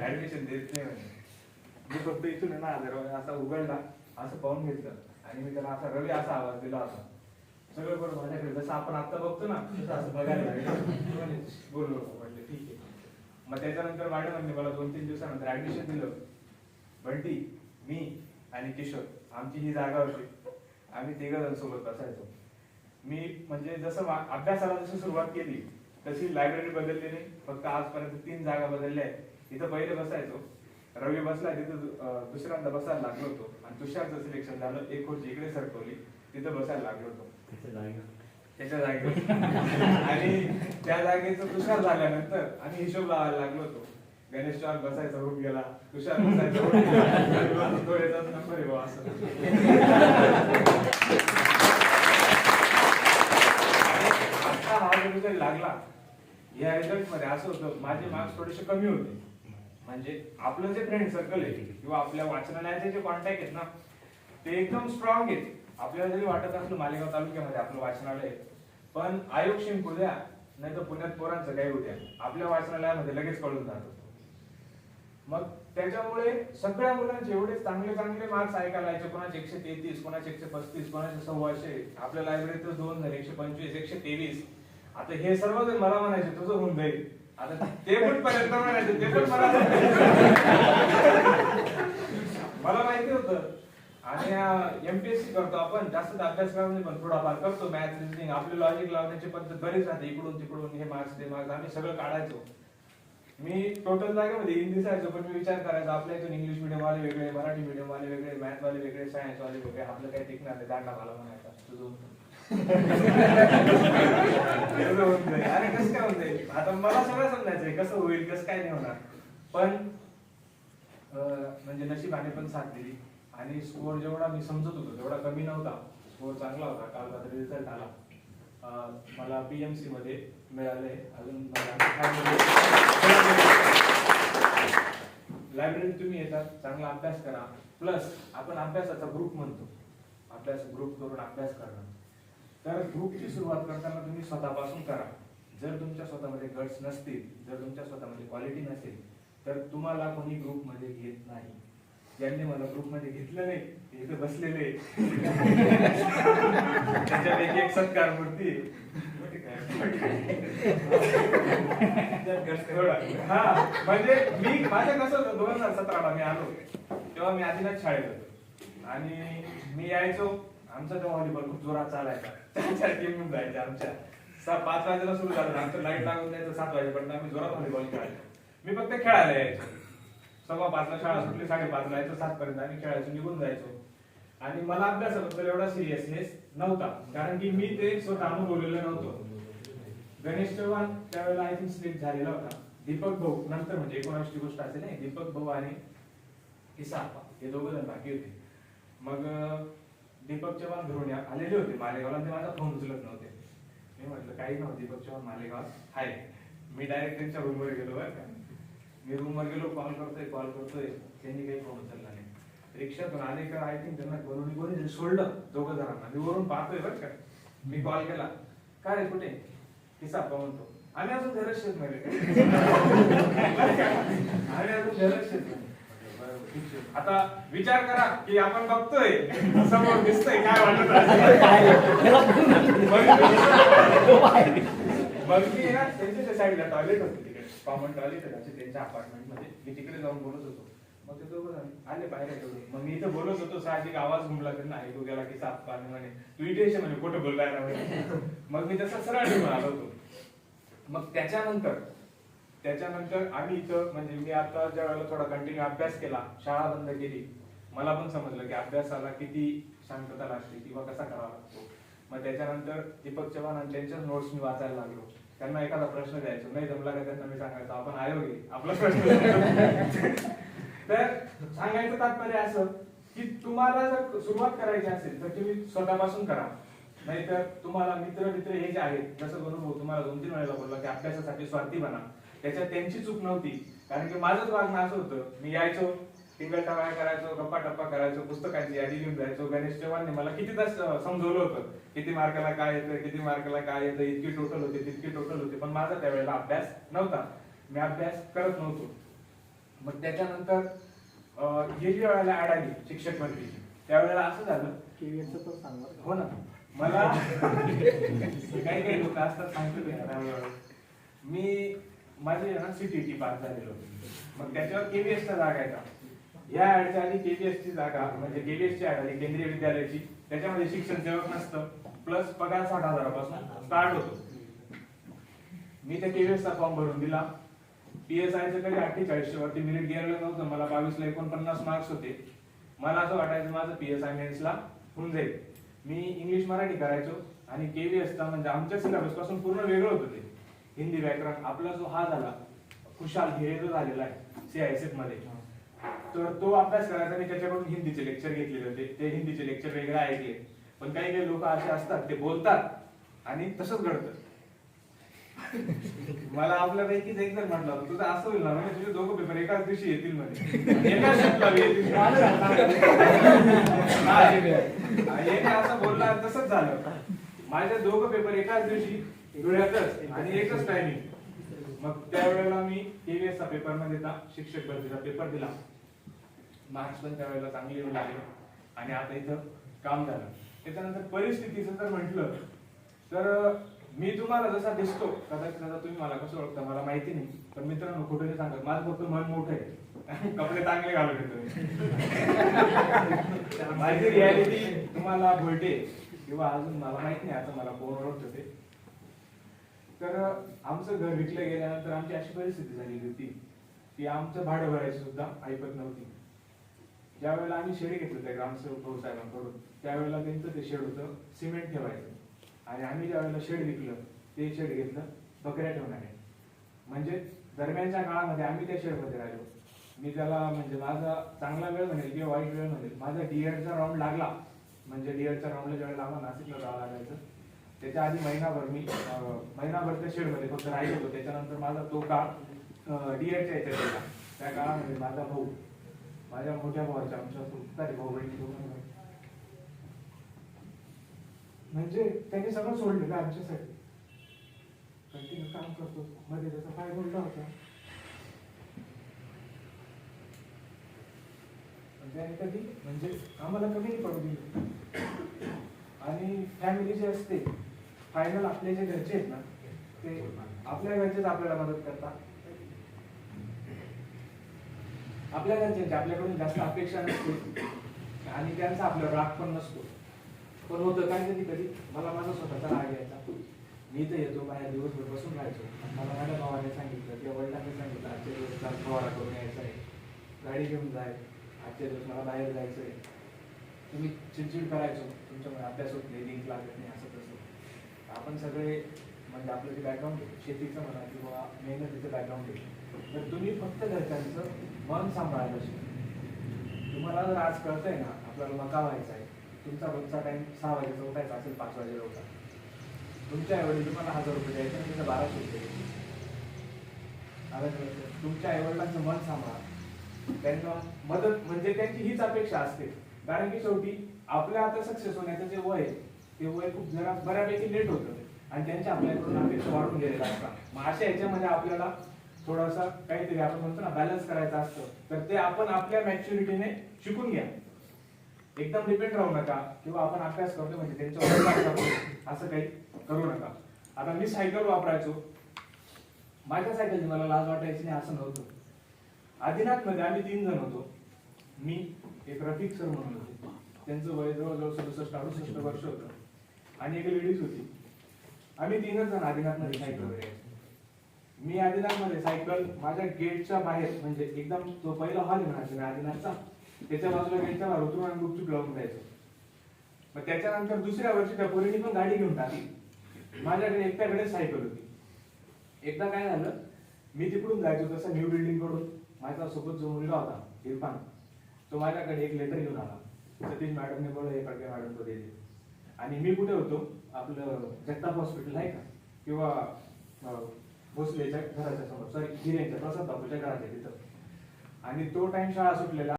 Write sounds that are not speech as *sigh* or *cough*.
Admission देत नाही मी फक्त इथून आहे ना रवी असा उघडला असं पाहून घेतलं आणि मी त्याला असा रवी असा आवाज दिला होता सगळं बरोबर माझ्याकडे जसं आपण आता बघतो ना तसं असं बघायला लागलं बोललो म्हटलं ठीक आहे मग त्याच्यानंतर मॅडम मॅडमांनी मला दोन तीन दिवसानंतर ऍडमिशन दिलं बंटी मी आणि किशोर आमची ही जागा होती आम्ही तिघ जण सोबत बसायचो मी म्हणजे जसं अभ्यासाला जशी सुरुवात केली तशी लायब्ररी बदलली नाही फक्त आजपर्यंत तीन जागा बदलल्या आहेत. इथं पहिले बसायचो. रवी बसला तिथं दुसऱ्यांदा बसायला लागलो होतो. आणि तुषारचं सिलेक्शन झालं एक खुर्ची इकडे सरकवली तिथं बसायला लागलो होतो. त्याच्या जागेवर. आणि त्या जागेचं तुषार झाल्यानंतर आम्ही हिशोब लावायला लागलो होतो. गणेश चौहान बसायचा रूप गेला. तुषार बसायचा रूप गेला. *laughs* आणि याचाच नंबर आहे असं आणि आता हा जो result लागला या रिझल्टमध्ये असं होतं माझे मार्क्स थोडेसे कमी होते. म्हणजे आपलं जे फ्रेंड सर्कल आहे किंवा आपल्या वाचनालयाचे जे कॉन्टॅक्ट आहेत ना ते एकदम स्ट्रॉंग आहेत. आपल्याला जरी वाटत असलं मालेगाव तालुक्यामध्ये आपलं वाचनालय पण आयोग शिंकू द्या नाही तर पुण्यात पोरांचं काही उद्या आपल्या वाचनालयामध्ये लगेच कळून जात. मग त्याच्यामुळे सगळ्या मुलांचे एवढे चांगले चांगले मार्क्स ऐकायला यायचे कोणाचे एकशे तेहतीस कोणाचे एकशे पस्तीस कोणाचे सव्वाशे. आपल्या लायब्ररीत दोन झाले एकशे पंचवीस एकशे तेवीस. आता हे सर्व जर मला म्हणायचे तुझं होऊन जाईल. आता ते पण पर्यंत म्हणायचे ते पण मला मला माहिती होतं. आणि एमपीएससी करतो आपण जास्त तर अभ्यास नाही पण थोडाफार करतो मॅथ रिजनिंग आपली लॉजिक लावण्याची पद्धत बरीच राहते इकडून तिकडून हे मार्क्स ते मार्क्स आम्ही सगळं काढायचो. मी टोटल जागेमध्ये हिंदी जायचो पण मी विचार करायचो आपल्या इथून इंग्लिश मिडियम वाले वेगळे मराठी मिडियम वाले वेगळे मॅथ वाले वेगळे सायन्स वाले वेगळे आपलं काही टिकणार नाही दांडा मला म्हणायचा. तुझं होऊन एवढं अरे कसं काय होऊन आता मला सगळं समजायचंय कसं होईल कसं काय नाही होणार. पण म्हणजे नशिबाने पण साथ दिली. आणि स्कोअर जेवढा मी समजत होतो तेवढा कमी नव्हता. स्कोअर चांगला होता. काल रात्री रिझल्ट आला. मला पीएमसी मध्ये मिळाले. अजून लायब्ररीत तुम्ही येतात चांगला अभ्यास करा. प्लस आपण अभ्यासाचा ग्रुप म्हणतो. अभ्यास ग्रुप करून अभ्यास करणं. तर ग्रुपची सुरुवात करताना तुम्ही स्वतःपासून करा. जर तुमच्या स्वतःमध्ये गट्स नसतील जर तुमच्या स्वतःमध्ये क्वालिटी नसेल तर तुम्हाला कोणी ग्रुपमध्ये घेत नाही. ज्यांनी मला ग्रुपमध्ये घेतलं नाही ते इथे बसलेले. त्याच्यापैकी एक सत्कार मूर्ती हा म्हणजे मी माझं कसं दोन हजार सतराला मी आलो. तेव्हा मी आदिनाथ शाळेत होतो. आणि मी यायचो. आमचा तेव्हा व्हॉलीबॉल खूप जोरात चालायचा. चार चार टीम जायच्या आमच्या. सहा पाच वाजेला सुरू झालं. आमचं लाइट लागून द्यायचं सात वाजेपर्यंत आम्ही जोरात व्हॉलीबॉल खेळायचो. मी फक्त खेळायला यायचो. सव्वा पाचला शाळा सुटली साडेपाचला यायचो सात पर्यंत आम्ही खेळायचो निघून जायचो. आणि मला अभ्यासाबद्दल एवढा सिरियसनेस नव्हता. कारण की मी ते स्वतः अनुभवलेलं नव्हतं. गणेश चव्हाण त्यावेळेला आय थिंक स्लिप झालेला होता. दीपक भाऊ नंतर म्हणजे एकोणावीसची गोष्ट असेल नाही दीपक भाऊ आणि किसा हे दोघं जण बाकी होते. मग दीपक चव्हाण घरून आलेले होते मालेगावला ते माझा फोन उचलत नव्हते. मी म्हटलं काही नव्हतं दीपक चव्हाण मालेगाव हाय मी डायरेक्ट त्यांच्या रूमवर गेलो बरं का. मी रूमवर गेलो कॉल करतोय कॉल करतोय. त्यांनी काही फोन उचलला नाही. रिक्षातून आले का आय थिंक त्यांना कोणी कोणी सोडलं दोघं जणांना. मी वरून पाहतोय बरं का. मी कॉल केला. काय रे कुठे? किसा म्हणतो. आम्ही अजून घरच शेत मध्ये आम्ही अजून घरच शेत आता विचार करा की आपण बघतोय समोर दिसतोय काय वाटत. मग मी ना त्यांच्या साईडला टॉयलेट होते तिकडे. कॉमन टॉयलेट होते त्यांच्या अपार्टमेंटमध्ये. मी तिकडे जाऊन बोलत होतो. मग ते दोघं आले बाहेर मग मी इथं बोलत होतो साहजिक आवाज घुमला त्यांना ऐकू गेला की साप पाणी म्हणे. तू इथे म्हणे कुठं बोललाय मग मी तसा सरळ निघून आलो होतो. मग त्याच्यानंतर त्याच्यानंतर आम्ही इथं म्हणजे मी आता ज्या वेळेला थोडा कंटिन्यू अभ्यास केला शाळा बंद केली मला पण समजलं की अभ्यासाला किती शांतता लागते किंवा कसा करावा लागतो. मग त्याच्यानंतर दीपक चव्हाण आणि त्यांच्याच नोट्स मी वाचायला लागलो. त्यांना एखादा प्रश्न द्यायचो नाही जमला का त्यांना मी सांगायचो आपण आयोग आहे आपला प्रश्न *laughs* तर सांगायचं तात्पर्य असं की तुम्हाला जर सुरुवात करायची असेल तर तुम्ही स्वतःपासून करा. नाहीतर तुम्हाला मित्र मित्र हे जे आहेत जसं बरोबर तुम्हाला दोन तीन वेळेला बोलला की अभ्यासासाठी स्वार्थी बना. त्याच्यात त्यांची चूक नव्हती. कारण की माझंच वागणं असं होतं. मी यायचो टिंगल टवाळ करायचो गप्पा टप्पा करायचो पुस्तकांची यादी घेऊन जायचो. गणेश चव्हाणने मला कितीदा समजवलं होतं. किती मार्काला काय येतं किती मार्काला काय येतं इतकी टोटल होते तितकी टोटल होते. पण माझा त्यावेळेला अभ्यास नव्हता. मी अभ्यास करत नव्हतो. मग त्याच्यानंतर ही जी वेळेला ऍड आली शिक्षक भरतीची त्यावेळेला असं झालं. बरं. हो ना. मला *laughs* *laughs* काही काही लोक असतात सांगतो. मी माझे ना सीटीटी पास झालेलो मग त्याच्यावर केबीएस चा जागा आहे का? या ऍडच्या आधी केबीएस ची जागा म्हणजे केबीएस ची ऍड आली केंद्रीय विद्यालयाची त्याच्यामध्ये शिक्षण सेवक नसतं. प्लस पगार साठ हजारापासून स्टार्ट होतो. मी त्या केबीएस चा फॉर्म भरून दिला. पीएसआय चे कधी अठ्ठेचाळीसशे वरती मिनिट गेलेलं नव्हतं. मला बावीसला एकोणपन्नास मार्क्स होते. मला असं वाटायचं माझं पीएसआय मेन्सला होऊन जाईल. मी इंग्लिश मराठी करायचो आणि केबीएस चा म्हणजे आमच्या सिलेबसपासून पूर्ण वेगळं होतं ते. हिंदी व्याकरण आपला जो हा झाला खुशाल हे जो झालेला आहे सीआयएसएफमध्ये. तर तो अभ्यास करायचा मी त्याच्याकडून हिंदीचे लेक्चर घेतलेले होते ते हिंदीचे लेक्चर वेगळे ऐकले पण काही काही लोक असे असतात ते बोलतात आणि तसंच घडतं. मला आपल्यापैकीच एक जर म्हटलं होतं, तुझं असं होईल ना म्हणजे तुझे दोघं पेपर एकाच दिवशी येतील म्हणजे एकाच शिफ्टला येतील. असं बोलला तसंच झालं. माझे दोघं पेपर एकाच दिवशी डोळ्यातच आणि एकच टायमिंग मग त्यावेळेला मी केव्हीएस चा पेपर न देता शिक्षक भरतीचा पेपर दिला. मार्क्स पण त्यावेळेला चांगले येऊ लागले. आणि आता इथं काम झालं. त्याच्यानंतर परिस्थितीचं जर म्हटलं तर मी तुम्हाला जसा दिसतो कदाचित आता तुम्ही मला कसं ओळखता मला माहिती नाही. पण मित्रांनो कुठे नाही सांगत. माझं फक्त मन मोठं आहे. *laughs* कपडे चांगले घालून येतो *laughs* माझी रियालिटी तुम्हाला भोलटे किंवा अजून मला माहीत नाही आता मला कोण ओळखतं ते तर आमचं घर विकलं गेल्यानंतर आमची अशी परिस्थिती झालेली होती की आमचं भाडं भरायची सुद्धा ऐकत नव्हती. ज्यावेळेला आम्ही शेड घेतलं त्या ग्रामसेवक भाऊ साहेबांकडून त्यावेळेला त्यांचं ते शेड होतं सिमेंट ठेवायचं. आणि आम्ही ज्या वेळेला शेड विकलं ते शेड घेतलं बकऱ्या ठेवणारे म्हणजे दरम्यानच्या काळामध्ये आम्ही त्या शेडमध्ये राहिलो. मी त्याला म्हणजे माझा चांगला वेळ म्हणेल किंवा वाईट वेळ म्हणेल माझा डीएडचा राऊंड लागला. म्हणजे डीएडच्या राऊंडला ज्यावेळेला आम्हाला नाशिकला जावं लागायचं त्याच्या आधी महिनाभर मी महिनाभर त्या शेडमध्ये फक्त राहिलो होतो. त्याच्यानंतर माझा तो काळ डीएडच्या याच्यात गेला त्या काळामध्ये माझा भाऊ माझ्या मोठ्या भावाच्या आमच्या सारी भाऊ बहिणी म्हणजे त्यांनी सगळं सोडलेलं आमच्यासाठी. कंटिन्यू काम करतो. मध्ये त्याचा पाय बोलला होता. त्याने कधी म्हणजे आम्हाला कमी नाही पडू दिली. आणि फॅमिली जी असते फायनल आपले जे घरचे आहेत ना ते आपल्या घरचेच आपल्याला मदत करतात. आपल्या घरच्यांची आपल्याकडून जास्त अपेक्षा नसते. आणि त्यांचा आपल्यावर राग पण नसतो. पण होतं काय कधी कधी मला माझा स्वतःचा राग यायचा. मी तर येतो बाहेर दिवसभर बसून राहायचो. मला माझ्या भावाने सांगितलं किंवा वडिलांनी सांगितलं आजच्या दिवस मला फवारा करून यायचा आहे. गाडी घेऊन जाय. आजच्या दिवस मला बाहेर जायचं आहे. तुम्ही चिडचिड करायचो. तुमच्यामुळे अभ्यास होत नाही लिंक लागत नाही असं आपण सगळे म्हणजे आपलं जे बॅकग्राऊंड आहे शेतीचं म्हणा किंवा मेहनतीचं म्हणजे बॅकग्राऊंड आहे तर तुम्ही फक्त घरच्यांचं मन सांभाळायला शिका. तुम्हाला जर आज कळतंय ना आपल्याला मका व्हायचा आहे तुमचा रोजचा टाईम सहा वाजेचा उठायचा असेल पाच वाजेला उठा. तुमच्या आईवडील तुम्हाला हजार रुपये द्यायचे आणि तुमचं बाराशे रुपये द्यायचे. तुमच्या आईवडिलांचं मन सांभाळा. त्यांना मदत म्हणजे त्यांची हीच अपेक्षा असते. कारण की शेवटी आपल्या आता सक्सेस होण्याचं जे वय आहे, ते वय खूप जरा बऱ्यापैकी लेट होतं. आणि त्यांच्या आपल्याकडून अपेक्षा वाढून गेलेल्या असतात मग अशा ह्याच्यामध्ये आपल्याला थोडासा काहीतरी आपण म्हणतो ना बॅलन्स करायचं असतं. तर ते आपण आपल्या मॅच्युरिटीने शिकून घ्या. एकदम डिपेंड राहू नका. किंवा आपण अभ्यास करतो म्हणजे त्यांच्या असं काही करू नका. आता मी सायकल वापरायचो. माझ्या सायकलची मला लाज वाटायची नाही असं नव्हतं. आदिनाथमध्ये आम्ही तीन जण होतो. मी एक रफिक सर म्हणून होते. त्यांचं वय जवळजवळ सदुसष्ट अडुसष्ट वर्ष होतं. आणि एक लेडीज होती. आम्ही तीनच जण आदिनाथमध्ये सायकल मी आदिनाथमध्ये सायकल माझ्या गेटच्या बाहेर म्हणजे एकदम तो पहिला हॉल आहे म्हणायचं मी आदिनाथचा त्याच्या बाजूला गेटच्या बाहेर उतरून आणि गुपचूप लावून जायचो. मग त्याच्यानंतर दुसऱ्या वर्षी त्या पोरीने पण गाडी घेऊन टाकली. माझ्याकडे एकट्याकडे सायकल होती. एकदा काय झालं मी तिकडून जायचो तसं न्यू बिल्डिंगकडून. माझा सोबत जो मुलगा होता इरफान तो माझ्याकडे एक लेटर घेऊन आला. सतीश मॅडमने बोललं हे पडके मॅडम तो दिले आणि मी कुठे होतो? आपलं जगताप हॉस्पिटल आहे का? किंवा भोसलेच्या घराच्या समोर. सॉरी हिरेंच्या प्रसाद बापूच्या घराच्या तिथं. आणि तो टाइम शाळा सुटलेला.